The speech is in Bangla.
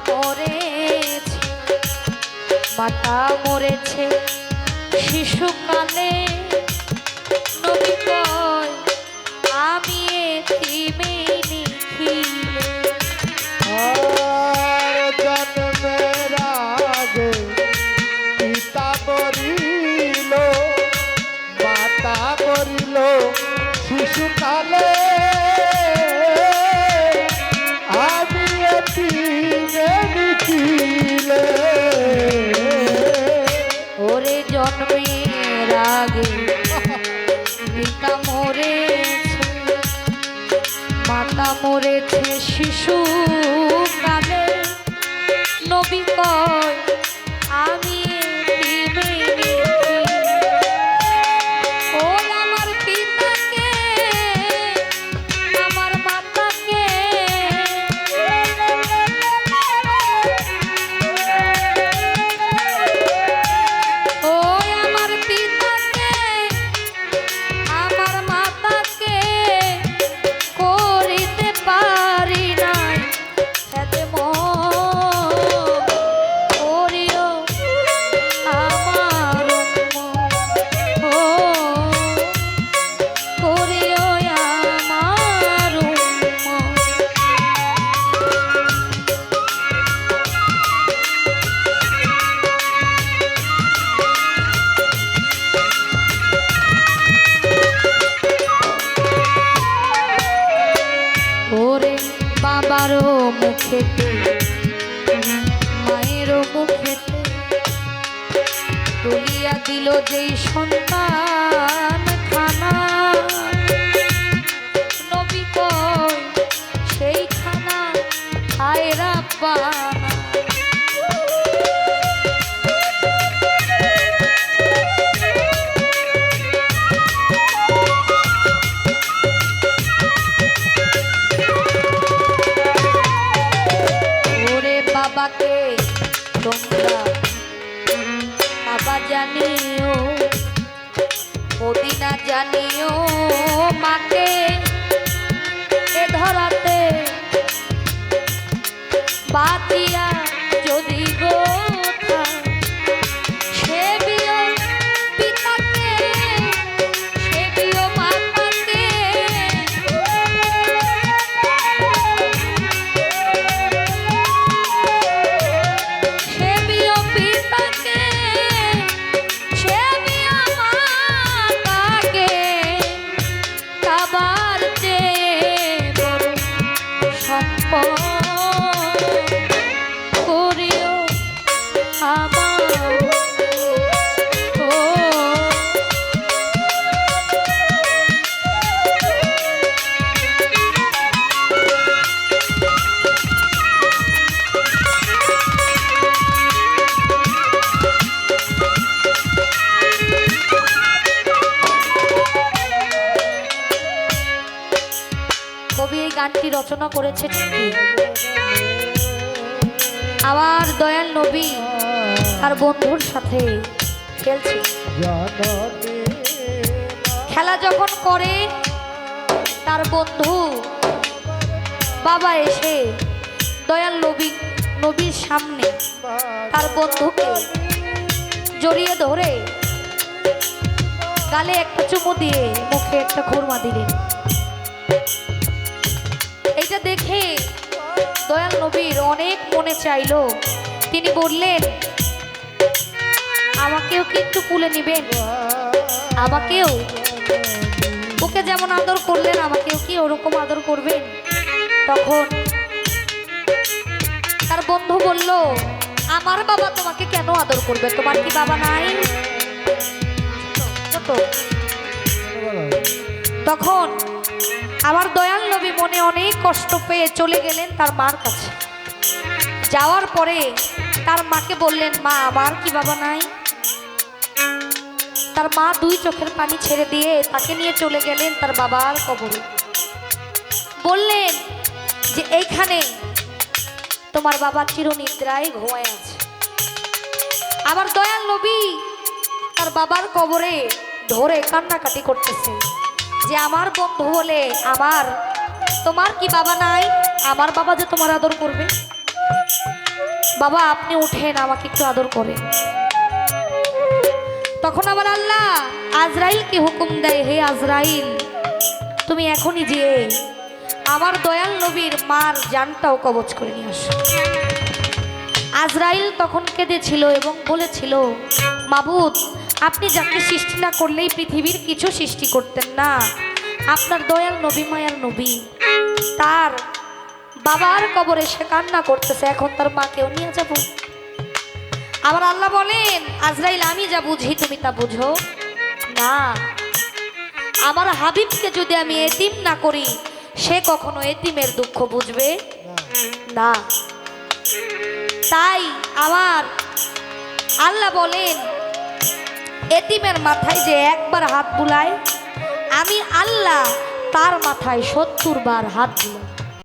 মরেছে মাতা মরেছে শিশুকালে নবী আমি এতিমে আগে পিতা মরেছে মাতা মরেছে শিশু বাবারও মুখেতে মায়েরও মুখেতে তুলিয়া দিল যেই সন্তান কবি এই গানটি রচনা করেছে আমার দয়াল নবী আর বন্ধুর সাথে খেলছে। খেলা যখন করে, তার বন্ধু বাবা এসে দয়াল নবী, নবীর সামনে তার বন্ধুকে জড়িয়ে ধরে গালে একটা চুমু দিয়ে মুখে একটা খুরমা দিলেন। দেখে দয়াল নবীর অনেক মনে চাইলো। তিনি বললেন, আমাকেও কি একটু কুলে নিবেন? আমাকেও? ওকে যেমন আদর করলেন, আমাকেও কি ওরকম আদর করবেন? তখন তার বন্ধু বলল, আমার বাবা তোমাকে কেন আদর করবে? তোমার কি বাবা নাই। তখন আমার দয়াল নবী মনে অনেক কষ্ট পেয়ে চলে গেলেন তার মার কাছে। যাওয়ার পরে তার মাকে বললেন, মা, আমার কি বাবা নাই? তার মা দুই চোখের পানি ছেড়ে দিয়ে তাকে নিয়ে চলে গেলেন তার বাবার কবরে। বললেন যে, এইখানে তোমার বাবা চিরনিদ্রায় ঘুমায় আছে। আবার দয়াল নবী তার বাবার কবরে ধরে কান্নাকাটি করতেছে যে আমার বন্ধু হলে আমার, তোমার কি বাবা নাই? আমার বাবা যে তোমার আদর করবে? বাবা, আপনি উঠেন, আমাকে একটু আদর করে তখন আমার আল্লাহ আজরাইলকে হুকুম দেয় হে আজরাইল? তুমি এখনই যে আমার দয়াল নবীর মার জানটাও কবচ করে নিয়ে আসো। আজরাইল তখন কেঁদেছিল এবং বলেছিল মাবুদ, আপনি যাকে সৃষ্টি না করলেই পৃথিবীর কিছু সৃষ্টি করতেন না। আপনার দয়াল নবী মায়ার নবী। তার বাবার কবরে সে কান্না করতেছে, এখন তার মাকেও নিয়ে যাব। আবার আল্লাহ বলেন, আজরাইল, আমি যা বুঝি, তুমি তা বুঝো। না, আমার হাবিবকে যদি আমি এতিম না করি, সে কখনো এতিমের দুঃখ বুঝবে? না। তাই আমার আল্লাহ বলেন, এতিমের মাথায় যে একবার হাত বুলায়, আমি আল্লাহ তার মাথায় সত্তর বার হাত বুলাই